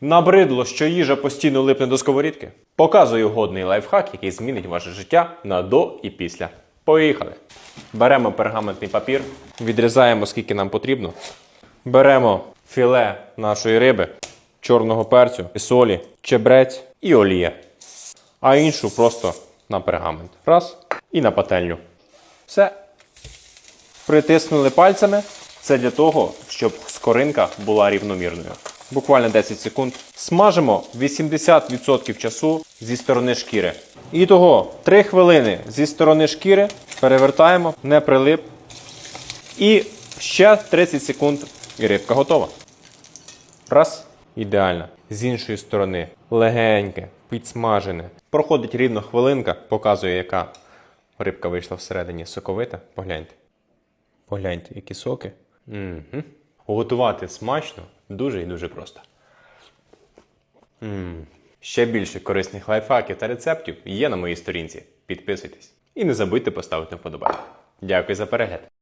Набридло, що їжа постійно липне до сковорідки? Показую годний лайфхак, який змінить ваше життя на до і після. Поїхали. Беремо пергаментний папір, відрізаємо скільки нам потрібно. Беремо філе нашої риби, чорного перцю, солі, чебрець і олія. А іншу просто на пергамент. Раз. І на пательню. Все. Притиснули пальцями. Це для того, щоб скоринка була рівномірною. Буквально 10 секунд. Смажимо 80% часу зі сторони шкіри. І того 3 хвилини зі сторони шкіри перевертаємо, не прилип. І ще 30 секунд і рибка готова. Раз. Ідеально. З іншої сторони. Легеньке, підсмажене. Проходить рівно хвилинка, показує, яка рибка вийшла всередині соковита. Погляньте. Погляньте, які соки. Угу. Готувати смачно дуже і дуже просто. м Ще більше корисних лайфхаків та рецептів є на моїй сторінці. Підписуйтесь. І не забудьте поставити вподобайку. Дякую за перегляд.